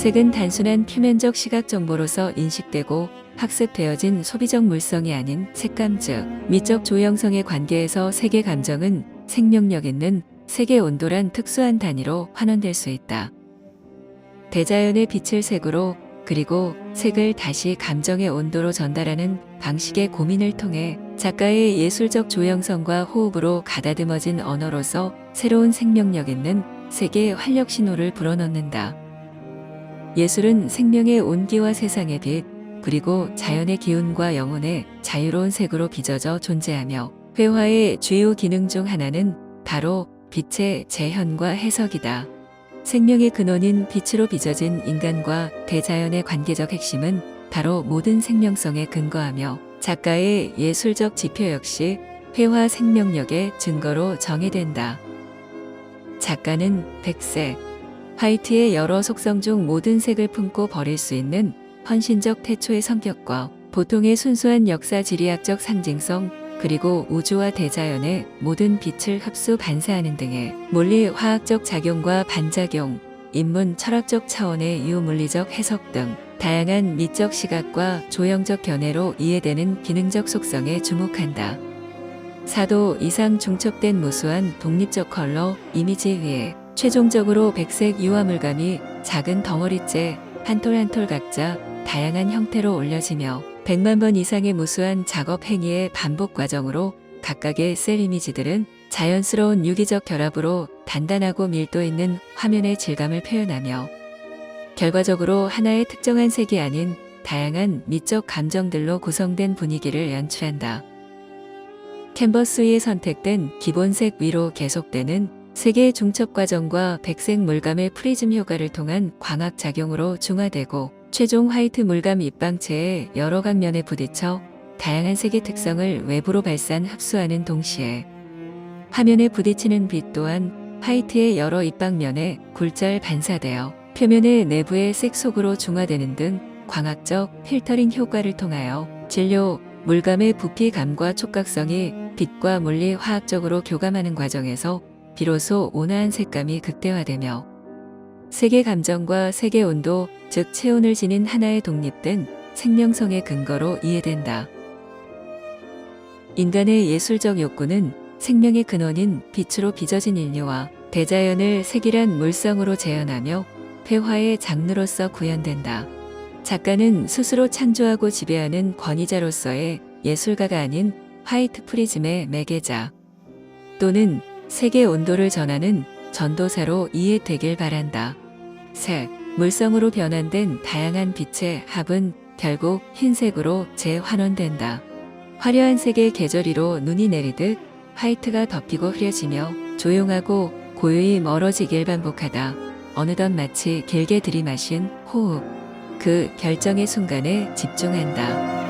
색은 단순한 표면적 시각 정보로서 인식되고 학습되어진 소비적 물성이 아닌 색감 즉 미적 조형성의 관계에서 색의 감정은 생명력 있는 색의 온도란 특수한 단위로 환원될 수 있다. 대자연의 빛을 색으로 그리고 색을 다시 감정의 온도로 전달하는 방식의 고민을 통해 작가의 예술적 조형성과 호흡으로 가다듬어진 언어로서 새로운 생명력 있는 색의 활력 신호를 불어넣는다. 예술은 생명의 온기와 세상의 빛, 그리고 자연의 기운과 영혼의 자유로운 색으로 빚어져 존재하며 회화의 주요 기능 중 하나는 바로 빛의 재현과 해석이다. 생명의 근원인 빛으로 빚어진 인간과 대자연의 관계적 핵심은 바로 모든 생명성에 근거하며 작가의 예술적 지표 역시 회화 생명력의 증거로 정의된다. 작가는 백색, 화이트의 여러 속성 중 모든 색을 품고 버릴 수 있는 헌신적 태초의 성격과 보통의 순수한 역사 지리학적 상징성 그리고 우주와 대자연의 모든 빛을 흡수 반사하는 등의 물리 화학적 작용과 반작용, 인문 철학적 차원의 유물리적 해석 등 다양한 미적 시각과 조형적 견해로 이해되는 기능적 속성에 주목한다. 사도 이상 중첩된 무수한 독립적 컬러 이미지 위에 최종적으로 백색 유화물감이 작은 덩어리째 한 톨 한 톨 각자 다양한 형태로 올려지며 100만 번 이상의 무수한 작업 행위의 반복 과정으로 각각의 셀 이미지들은 자연스러운 유기적 결합으로 단단하고 밀도 있는 화면의 질감을 표현하며 결과적으로 하나의 특정한 색이 아닌 다양한 미적 감정들로 구성된 분위기를 연출한다. 캔버스 위에 선택된 기본색 위로 계속되는 색의 중첩 과정과 백색 물감의 프리즘 효과를 통한 광학 작용으로 중화되고 최종 화이트 물감 입방체의 여러 각면에 부딪혀 다양한 색의 특성을 외부로 발산 흡수하는 동시에 화면에 부딪히는 빛 또한 화이트의 여러 입방면에 굴절 반사되어 표면의 내부의 색 속으로 중화되는 등 광학적 필터링 효과를 통하여 진료 물감의 부피감과 촉각성이 빛과 물리 화학적으로 교감하는 과정에서 비로소 온화한 색감이 극대화되며 색의 감정과 색의 온도, 즉 체온을 지닌 하나의 독립된 생명성의 근거로 이해된다. 인간의 예술적 욕구는 생명의 근원인 빛으로 빚어진 인류와 대자연을 색이란 물성으로 재현하며 회화의 장르로서 구현된다. 작가는 스스로 창조하고 지배하는 권위자로서의 예술가가 아닌 화이트 프리즘의 매개자 또는 색의 온도를 전하는 전도사로 이해되길 바란다. 색, 물성으로 변환된 다양한 빛의 합은 결국 흰색으로 재환원된다. 화려한 색의 계절이로 눈이 내리듯 화이트가 덮이고 흐려지며 조용하고 고요히 멀어지길 반복하다. 어느덧 마치 길게 들이마신 호흡. 그 결정의 순간에 집중한다.